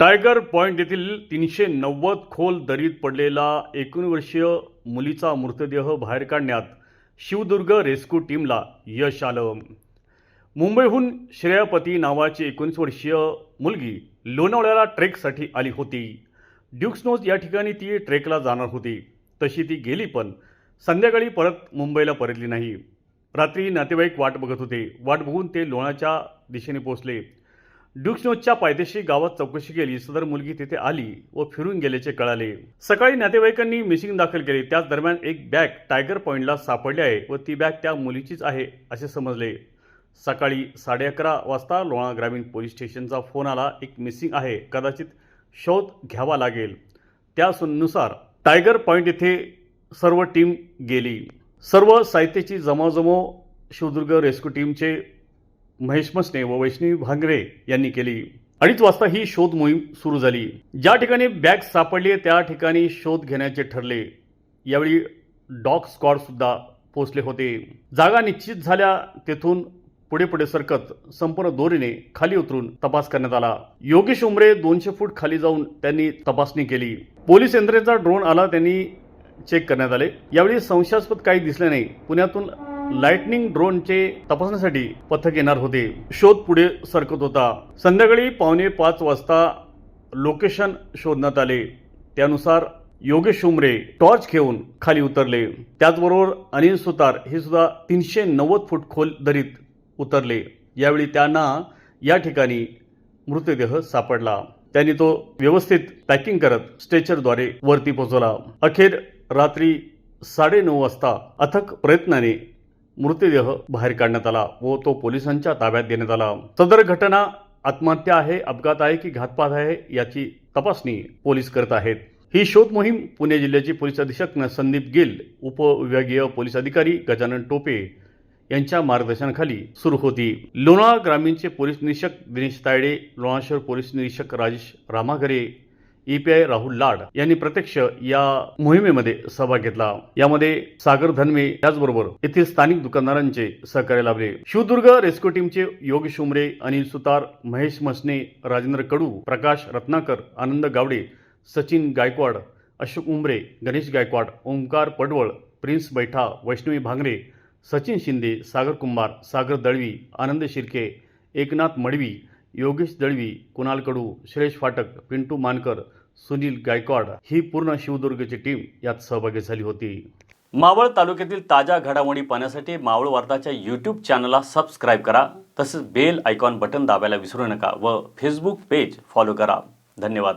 Tiger point येथील तीनशे नव्वद खोल दरीत पडलेला एकूण वर्षीय मुलीचा मृतदेह बाहेर काढण्यात शिवदुर्ग रेस्क्यू टीमला यश आलं. मुंबईहून श्रेयापती नावाची एकोणीस वर्षीय मुलगी लोणावळ्याला ट्रेकसाठी आली होती. ड्युक्सनोज या ठिकाणी ती ट्रेकला जाणार होती. तशी ती गेली पण संध्याकाळी परत मुंबईला परतली नाही. रात्री नातेवाईक वाट बघत होते. वाट बघून ते लोणाच्या दिशेने पोहोचले. ड्युक्सनोजच्या पायदेशी गावात चौकशी केली. सदर मुलगी तिथे आली व फिरून गेल्याचे कळाले. सकाळी नातेवाईकांनी मिसिंग दाखल केली. त्याच दरम्यान एक बॅग टायगर पॉईंटला सापडली आहे व ती बॅग त्या मुलीचीच आहे असे समजले. सकाळी साडे अकरा वाजता लोणा ग्रामीण पोलीस स्टेशनचा फोन आला. एक मिसिंग आहे. कदाचित शोध घ्यावा लागेल. त्यानुसार टायगर पॉईंट येथे सर्व टीम गेली. सर्व साहित्याची जमाजमो शिवदुर्ग रेस्क्यू टीमचे महेश मसने व वैष्णवी भांगरे यांनी केली. अडीच वाजता ही शोध मोहीम सुरू झाली. ज्या ठिकाणी बॅग सापडली त्या ठिकाणी शोध घेण्याचे ठरले. यावेळी डॉग स्क्वॉड सुद्धा पोहोचले होते. जागा निश्चित झाल्या तेथून पुढे पुढे सरकत संपूर्ण दोरीने खाली उतरून तपास करण्यात आला. योगेश उमरे दोनशे फूट खाली जाऊन त्यांनी तपासणी केली. पोलीस यंत्रणेचा ड्रोन आला त्यांनी चेक करण्यात आले. यावेळी संशयास्पद काही दिसले नाही. पुण्यातून लाइटनिंग ड्रोनचे तपासण्यासाठी पथक येणार होते. शोध पुढे सरकत होता. संध्याकाळी पावणे पाच वाजता लोकेशन शोधण्यात आले. त्यानुसार योगेश उमरे टॉर्च घेऊन खाली उतरले. त्याचबरोबर अनिल सुतार हे सुद्धा तीनशे नव्वद फूट खोल दरीत उतरले. यावेळी त्यांना या ठिकाणी मृतदेह सापडला. त्यांनी तो व्यवस्थित पॅकिंग करत स्ट्रेचरद्वारे वरती पोहोचवला. अखेर रात्री साडेनऊ वाजता अथक प्रयत्नाने मृतदेह बाहेर काढण्यात आला व तो पोलिसांच्या ताब्यात देण्यात आला. सदर घटना आत्महत्या आहे अपघात आहे की घातपात आहे याची तपासणी पोलीस करत आहेत. ही शोध मोहीम पुणे जिल्ह्याचे पोलीस अधीक्षक न- संदीप गिल उपविभागीय पोलीस अधिकारी गजानन टोपे यांच्या मार्गदर्शनाखाली सुरू होती. लोणावळा ग्रामीणचे पोलीस निरीक्षक दिनेश तायडे लोणाशहर पोलीस निरीक्षक राजेश रामाघरे ईपीआय राहुल लाड यांनी प्रत्यक्ष या मोहिमेमध्ये सहभाग घेतला. यामध्ये सागर धनवे त्याचबरोबर येथील स्थानिक दुकानदारांचे सहकार्य लाभले. शिवदुर्ग रेस्क्यू टीमचे योगेश उमरे अनिल सुतार महेश मसने राजेंद्र कडू प्रकाश रत्नाकर आनंद गावडे सचिन गायकवाड अशोक उमरे गणेश गायकवाड ओंकार पडवळ प्रिन्स बैठा वैष्णवी भांगरे सचिन शिंदे सागर कुंभार सागर दळवी आनंद शिर्के एकनाथ मडवी योगेश दळवी कुणाल कडू श्रेष फाटक पिंटू मानकर सुनील गायकवाड ही पूर्ण शिवदुर्गची टीम यात सहभागी झाली होती. मावळ तालुक्यातील ताज्या घडामोडी पाहण्यासाठी मावळ वार्ताच्या यूट्यूब चॅनलला सबस्क्राईब करा. तसेच बेल आयकॉन बटन दाबायला विसरू नका व फेसबुक पेज फॉलो करा. धन्यवाद.